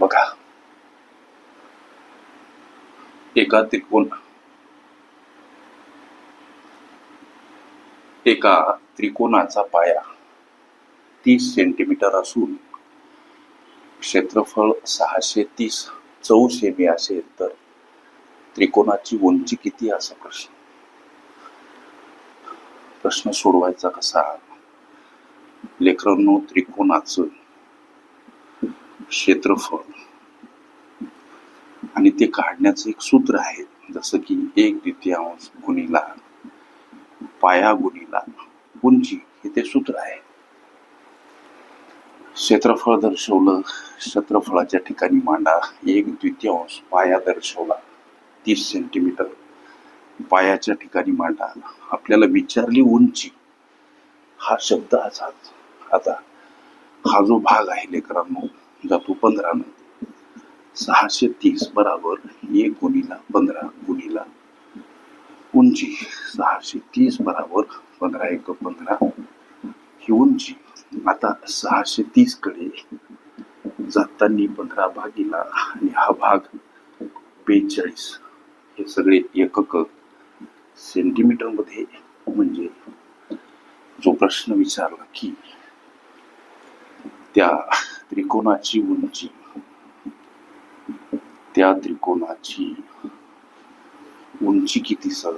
बघा. एका त्रिकोण एका त्रिकोणाचा पाया तीस सेंटीमीटर असून क्षेत्रफळ सहाशे तीस चौ सेमी असेल तर त्रिकोणाची उंची किती असा प्रश्न. प्रश्न सोडवायचा कसा? लेकरांनो त्रिकोणाचं क्षेत्रफळ आणि ते काढण्याचं एक सूत्र आहे जसं की एक द्वितीयांश गुणीला पाया गुणीला उंची हे ते सूत्र आहे. क्षेत्रफळ दर्शवलं क्षेत्रफळाच्या ठिकाणी मांडा एक द्वितीयांश पाया दर्शवला तीस सेंटीमीटर. पायाच्या ठिकाणी मांडा आपल्याला विचारली उंची. हा शब्द असाच. आता हा जो भाग आहे लेकरांनो जातो पंधरा सहाशे तीस बराबर एक गुणिला पंधरा गुणिला उंची. सहाशे तीस बराबर पंधरा एक पंधरा ही उंची. आता सहाशे तीसकडे जाताना पंधरा भागीला आणि हा भाग बेचाळीस. हे सगळे एकक सेंटीमीटरमध्ये म्हणजे जो प्रश्न विचारला की त्या त्रिकोणाची उंची त्या त्रिकोणाची उंची किती सर?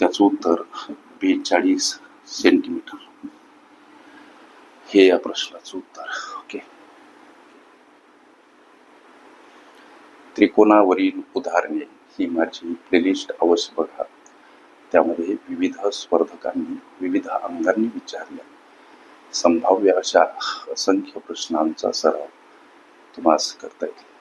त्याचं उत्तर बेचाळीस सेंटीमीटर हे या प्रश्नाचं उत्तर. ओके त्रिकोणावरील उदाहरणे ही माझी प्लेलिस्ट अवश्य बघा. त्यामध्ये विविध स्पर्धकांनी विविध अंगांनी विचारल्या संभाव्य अशा असंख्य प्रश्नांचा सराव तुम्हाला करता येईल.